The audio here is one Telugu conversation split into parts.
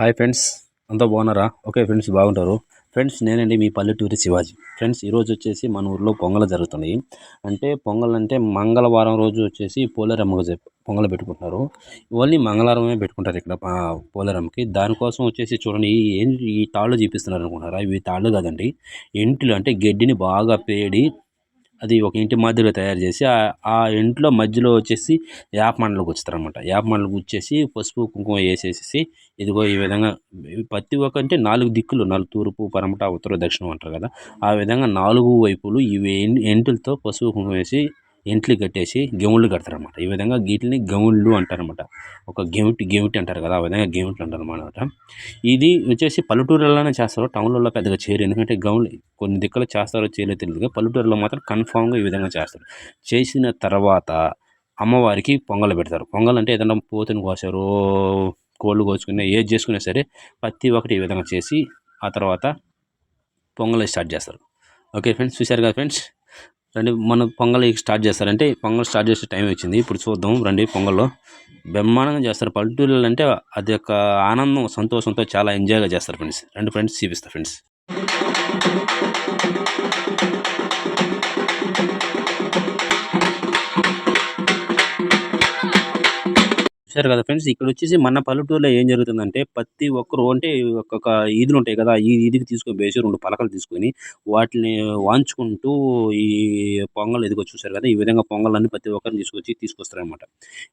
హాయ్ ఫ్రెండ్స్ అంతా బాగున్నారా? ఓకే ఫ్రెండ్స్ బాగుంటారు. ఫ్రెండ్స్ నేనండి మీ పల్లెటూరి శివాజీ. ఫ్రెండ్స్ ఈరోజు వచ్చేసి మన ఊర్లో పొంగల్ జరుగుతున్నాయి. అంటే పొంగల్ అంటే మంగళవారం రోజు వచ్చేసి పోలేరమ్మకు చెప్ పొంగల్ పెట్టుకుంటున్నారు. ఓన్లీ మంగళవారమే పెట్టుకుంటారు ఇక్కడ పోలేరమ్మకి. దానికోసం వచ్చేసి చూడండి ఏం ఈ తాళ్ళు చూపిస్తున్నారు అనుకుంటున్నారా? ఇవి తాళ్ళు కాదండి. ఎంటులు అంటే గడ్డిని బాగా పేడి అది ఒక ఇంటి మాదిరిగా తయారు చేసి ఆ- ఇంట్లో మధ్యలో వచ్చేసి యాప మండలు గుచ్చుతారనమాట యాప మండలు గుచ్చేసి పసుపు కుంకుమ వేసేసి ఇదిగో ఈ విధంగా ప్రతి ఒక్క అంటే నాలుగు దిక్కులు నాలుగు తూర్పు పరమట ఉత్తర దక్షిణం అంటారు కదా ఆ విధంగా నాలుగు వైపులు ఇవి ఎంటులతో పసుపు కుంకుమ వేసి ఎంట్లు కట్టేసి గెవుళ్ళు కడతారనమాట ఈ విధంగా వీటిని గెముళ్ళు అంటారనమాట ఒక గెమిటి గెమిటి అంటారు కదా ఆ విధంగా గెమిట్లు అంటారు అనమాట ఇది వచ్చేసి పల్లెటూరులోనే చేస్తారు టౌన్లలో పెద్దగా చేయరు. ఎందుకంటే గౌన్లు కొన్ని దిక్కులు చేస్తారో చేయలేదో తెలియదు. పల్లెటూరులో మాత్రం కన్ఫామ్గా ఈ విధంగా చేస్తారు. చేసిన తర్వాత అమ్మవారికి పొంగల్ పెడతారు. పొంగల్ అంటే ఏదైనా పోతుని కోసారు కోళ్ళు కోసుకునే ఏది చేసుకున్నా సరే ప్రతి ఒక్కటి ఈ విధంగా చేసి ఆ తర్వాత పొంగల్ స్టార్ట్ చేస్తారు. ఓకే ఫ్రెండ్స్ చూశారు కదా ఫ్రెండ్స్? రండి మన పొంగల్ స్టార్ట్ చేస్తారంటే పొంగల్ స్టార్ట్ చేసే టైం వచ్చింది. ఇప్పుడు చూద్దాం రండి పొంగల్లో. బ్రహ్మాండంగా చేస్తారు. పల్లెటూళ్ళు అంటే అది ఒక ఆనందం సంతోషంతో చాలా ఎంజాయ్గా చేస్తారు ఫ్రెండ్స్ రండి ఫ్రెండ్స్ చూపిస్తా ఫ్రెండ్స్ చూశారు కదా ఫ్రెండ్స్. ఇక్కడ వచ్చేసి మన పల్లెటూరులో ఏం జరుగుతుందంటే ప్రతి ఒక్కరు అంటే ఒక్కొక్క ఈదులు ఉంటాయి కదా ఈ ఈదికి తీసుకొని వేసి రెండు పలకలు తీసుకొని వాటిని వాంచుకుంటూ ఈ పొంగల్ ఎదుగు చూశారు కదా ఈ విధంగా పొంగలన్నీ ప్రతి ఒక్కరిని తీసుకొచ్చి తీసుకొస్తారనమాట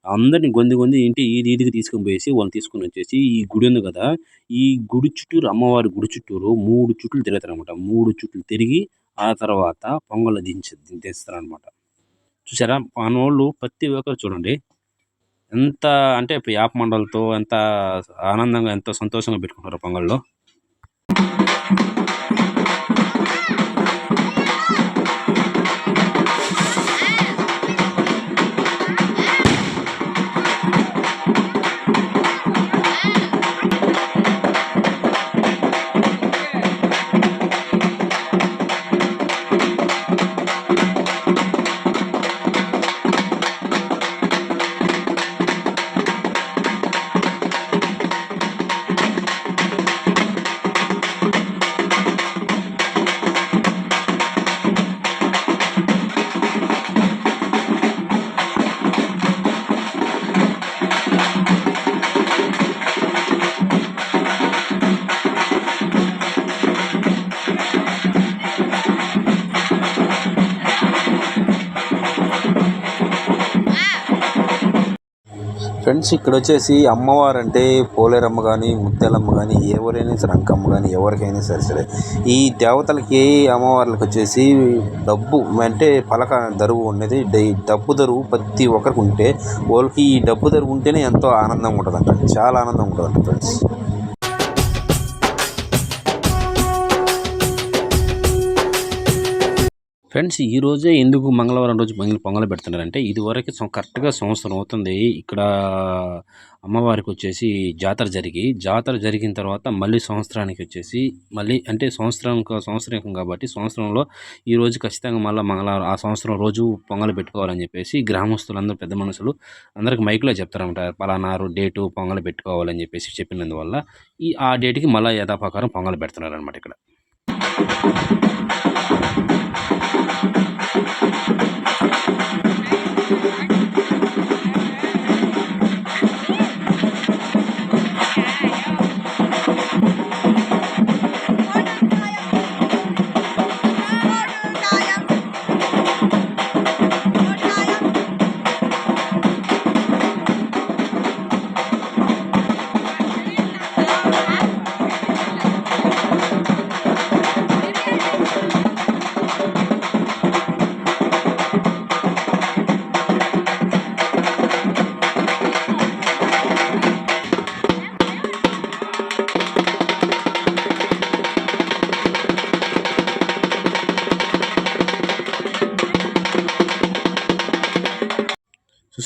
అందరిని గొంది గొంది ఇంటి ఈది ఈదికి తీసుకొని పోయేసి వాళ్ళు తీసుకొని వచ్చేసి ఈ గుడి ఉంది కదా ఈ గుడి చుట్టూరు అమ్మవారి గుడి చుట్టూరు మూడు చుట్లు తిరుగుతారనమాట మూడు చుట్లు తిరిగి ఆ తర్వాత పొంగల్ దించి దించేస్తారనమాట చూసారా? మనోళ్ళు ప్రతి ఒక్కరు చూడండి. ఎంత అంటే యాప మండలతో ఎంత ఆనందంగా ఎంతో సంతోషంగా పెట్టుకుంటారు పొంగల్లో? ఫ్రెండ్స్ ఇక్కడ వచ్చేసి అమ్మవారు అంటే పోలేరమ్మ కానీ ముత్యాలమ్మ కానీ ఎవరైనా సరే అంకమ్మ కానీ ఎవరికైనా సరే సరే. ఈ దేవతలకి అమ్మవార్లకు వచ్చేసి డబ్బు అంటే పలక దరువు ఉన్నది. డై- డబ్బు దరువు ప్రతి ఒక్కరికి ఉంటే వాళ్ళకి ఈ డబ్బు దరువు ఉంటేనే ఎంతో ఆనందంగా ఉంటుందంట. చాలా ఆనందంగా ఉంటుందంట ఫ్రెండ్స్. ఫ్రెండ్స్ ఈ రోజే ఎందుకు మంగళవారం రోజు పొంగల్ పొంగలు పెడుతున్నారంటే ఇదివరకు కరెక్ట్గా సంవత్సరం అవుతుంది. ఇక్కడ అమ్మవారికి వచ్చేసి జాతర జరిగి జాతర జరిగిన తర్వాత మళ్ళీ సంవత్సరానికి వచ్చేసి మళ్ళీ అంటే సంవత్సరం సంవత్సరం కాబట్టి సంవత్సరంలో ఈ రోజు ఖచ్చితంగా మళ్ళీ మంగళవారం ఆ సంవత్సరం రోజు పొంగలు పెట్టుకోవాలని చెప్పేసి గ్రామస్తులందరూ పెద్ద మనుషులు అందరికి మైక్లో చెప్తారన్నమాట. పలానా డేటు పొంగలు పెట్టుకోవాలని చెప్పేసి చెప్పినందువల్ల ఈ ఆ డేట్కి మళ్ళీ యథాప్రకారం పొంగలు పెడుతున్నారు అనమాట ఇక్కడ.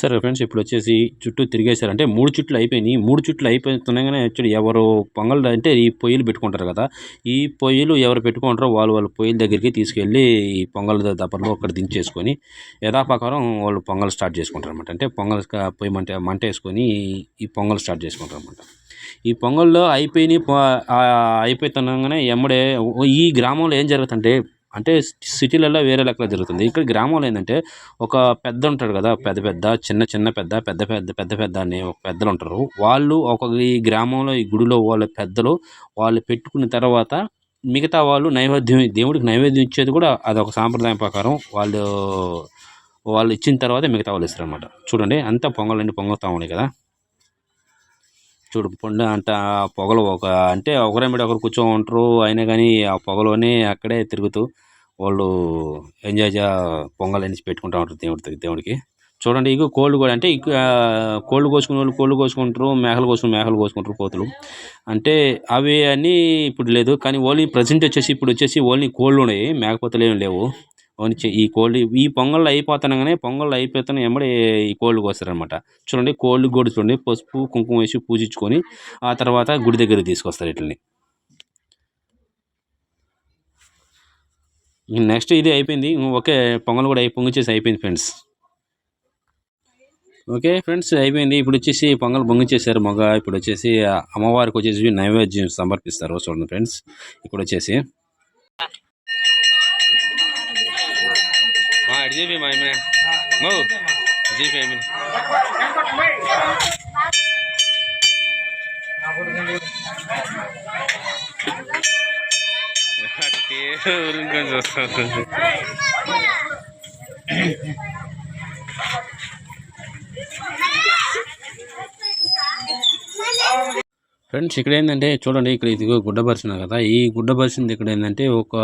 చూసారు ఫ్రెండ్స్? ఇప్పుడు వచ్చేసి చుట్టూ తిరిగేశారు. అంటే మూడు చుట్లు అయిపోయినాయి. మూడు చుట్లు అయిపోతున్నాగానే యాక్చువల్లీ ఎవరు పొంగల్ అంటే ఈ పొయ్యిలు పెట్టుకుంటారు కదా. ఈ పొయ్యిలు ఎవరు పెట్టుకుంటారో వాళ్ళు వాళ్ళ పొయ్యిల దగ్గరికి తీసుకెళ్ళి ఈ పొంగల్ దప్పలు అక్కడ దించేసుకొని యథాప్రకారం వాళ్ళు పొంగల్ స్టార్ట్ చేసుకుంటారు అనమాట అంటే పొంగల్ పొయ్యి మంట మంట వేసుకొని ఈ పొంగల్ స్టార్ట్ చేసుకుంటారు అనమాట ఈ పొంగల్లో అయిపోయినాయి పొ- అయిపోతున్నాగానే ఎమ్మడే ఈ గ్రామంలో ఏం జరుగుతుంటే అంటే సిటీలలో వేరే లెక్కలో జరుగుతుంది. ఇక్కడ గ్రామంలో ఏంటంటే ఒక పెద్ద ఉంటాడు కదా పెద్ద పెద్ద చిన్న చిన్న పెద్ద పెద్ద పెద్ద పెద్ద పెద్ద అనే ఒక పెద్దలు ఉంటారు. వాళ్ళు ఒక ఈ గ్రామంలో ఈ గుడిలో వాళ్ళ పెద్దలు వాళ్ళు పెట్టుకున్న తర్వాత మిగతా వాళ్ళు నైవేద్యం దేవుడికి నైవేద్యం ఇచ్చేది కూడా అదొక సాంప్రదాయం ప్రకారం వాళ్ళు వాళ్ళు ఇచ్చిన తర్వాత మిగతా వాళ్ళు ఇస్తారు అనమాట చూడండి అంతా పొంగలండి పొంగల్ ఉన్నాయి కదా. చూడు పొండ అంట ఆ పొగలు ఒక అంటే ఒకరి మీద ఒకరు కూర్చో ఉంటారు అయినా కానీ ఆ పొగలోనే అక్కడే తిరుగుతూ వాళ్ళు ఎంజాయ్ చే పొంగల్ అనేసి పెట్టుకుంటూ ఉంటారు దేవుడి దేవుడికి. చూడండి ఇక కోళ్ళు కూడా అంటే కోళ్ళు కోసుకునే వాళ్ళు కోళ్ళు కోసుకుంటారు మేకలు కోసుకుని మేకలు కోసుకుంటారు కోతులు. అంటే అవి అన్నీ ఇప్పుడు లేదు కానీ ఓన్లీ ప్రజెంట్ వచ్చేసి ఇప్పుడు వచ్చేసి ఓన్లీ కోళ్ళు ఉన్నాయి మేకపోతలు ఏమి లేవు. ఓన్లీ ఈ కోళ్ళు ఈ పొంగళ్ళు అయిపోతానగానే పొంగళ్ళు అయిపోతానే ఎమ్మడే ఈ కోళ్ళు కోస్తారనమాట. చూడండి కోళ్ళు కూడా చూడండి పసుపు కుంకుమ వేసి పూజించుకొని ఆ తర్వాత గుడి దగ్గర తీసుకొస్తారు వీటిని నెక్స్ట్ ఇది అయిపోయింది. ఓకే పొంగల్ కూడా అయి పొంగిచ్చేసి అయిపోయింది ఫ్రెండ్స్. ఓకే ఫ్రెండ్స్ అయిపోయింది. ఇప్పుడు వచ్చేసి పొంగల్ పొంగిచ్చేసారు మగ ఇప్పుడు వచ్చేసి అమ్మవారికి వచ్చేసి నైవేద్యం సమర్పిస్తారు. చూడండి ఫ్రెండ్స్ ఇప్పుడు వచ్చేసి. జీపీ మా జీపీ ఊరికి చూస్తాను ఫ్రెండ్స్ ఇక్కడ ఏంటంటే చూడండి ఇక్కడ ఇదిగో గుడ్డ పరిచిన కదా. ఈ గుడ్డ పరిచింది ఇక్కడ ఏంటంటే ఒక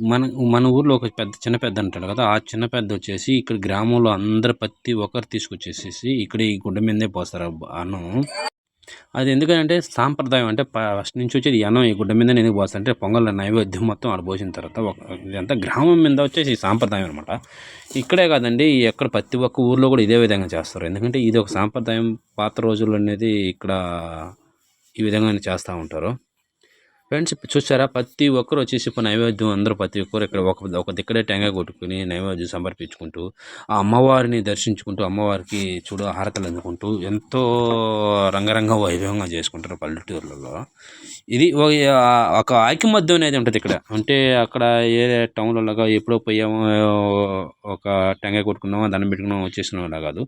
మన మన ఊర్లో ఒక పెద్ద చిన్న పెద్ద అంటాడు కదా ఆ చిన్న పెద్ద వచ్చేసి ఇక్కడ గ్రామంలో అందరు ప్రతి ఒక్కరు తీసుకొచ్చేసేసి ఇక్కడ ఈ గుడ్డ మీదే పోస్తారు అన్నం. అది ఎందుకంటే సాంప్రదాయం అంటే ఫస్ట్ నుంచి వచ్చేది అన్నం ఈ గుడ్డ మీద ఎందుకు పోస్తారు అంటే పొంగల్ నైవేద్యం మొత్తం ఆడ పోసిన తర్వాత ఒక ఇదంతా గ్రామం మీద వచ్చేసి సాంప్రదాయం అనమాట ఇక్కడే కాదండి ఎక్కడ ప్రతి ఒక్క ఊర్లో కూడా ఇదే విధంగా చేస్తారు. ఎందుకంటే ఇది ఒక సాంప్రదాయం పాత రోజుల్లో అనేది ఇక్కడ ఈ విధంగా చేస్తూ ఉంటారు. ఫ్రెండ్స్ చూసారా? ప్రతి ఒక్కరు వచ్చేసి ఇప్పుడు నైవేద్యం అందరూ ప్రతి ఒక్కరు ఇక్కడ ఒక ఒక దిక్కడే టెంగా కొట్టుకుని నైవేద్యం సమర్పించుకుంటూ ఆ అమ్మవారిని దర్శించుకుంటూ అమ్మవారికి చూడు హారతలు అందుకుంటూ ఎంతో రంగరంగ వైభవంగా చేసుకుంటారు పల్లెటూర్లలో. ఇది ఒక ఒక అనేది ఉంటుంది ఇక్కడ. అంటే అక్కడ ఏ టౌన్లలో ఎప్పుడో పోయామో ఒక టెంగా కొట్టుకున్నామో దండం పెట్టుకున్నామో వచ్చేసినామో అలా కాదు.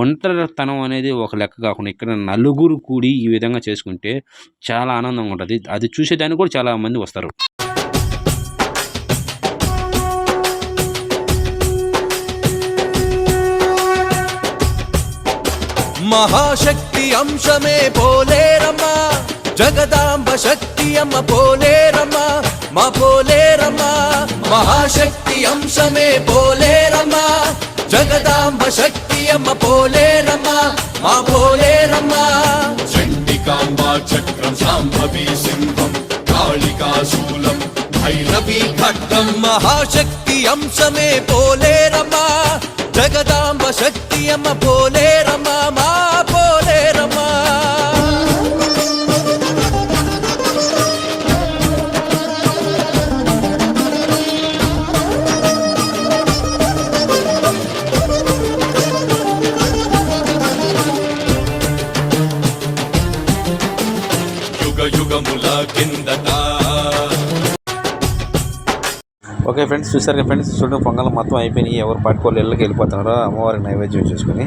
ఒంటరితనం అనేది ఒక లెక్క కాకుండా ఇక్కడ నలుగురు కూడి ఈ విధంగా చేసుకుంటే చాలా ఆనందంగా ఉంటుంది. అది చూసే చూసేదానికి కూడా చాలా మంది వస్తారు. మహాశక్తి అంశమే పోలేరమ్మా జగదాంబ శక్తి అమ్మ పోలేరమ్మా మా పోలేరమ్మా మహాశక్తి అంశమే పోలేరమ్మా జగదాంబ శక్తి అమ్మ పోలేరమ్మా మా పోలేరమ్మా చండికాంబా చక్రం సాంభవి సింహం. శూలం భైరవీ ఖడ్గం మహాశక్తి అంశమే పోలేరమ్మా. జగదాంబ శక్తి అమ్మ పోలేరమ్మా కిందట. ఓకే ఫ్రెండ్స్ చూసారు ఫ్రెండ్స్ చూడండి పొంగల్ మొత్తం అయిపోయినాయి. ఎవరు పట్టుకోవాలి ఇళ్ళకి వెళ్ళిపోతున్నారో? అమ్మవారికి నైవేద్యం చేసుకుని.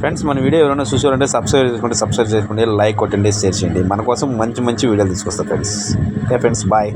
ఫ్రెండ్స్ మన వీడియో ఎవరైనా చూసారంటే సబ్స్క్రైబ్ చేసుకోండి సబ్స్క్రైబ్ చేసుకోండి లైక్ కొట్టండి షేర్ చేయండి. మన కోసం మంచి మంచి వీడియోలు తీసుకొస్తారు ఫ్రెండ్స్. Okay friends bye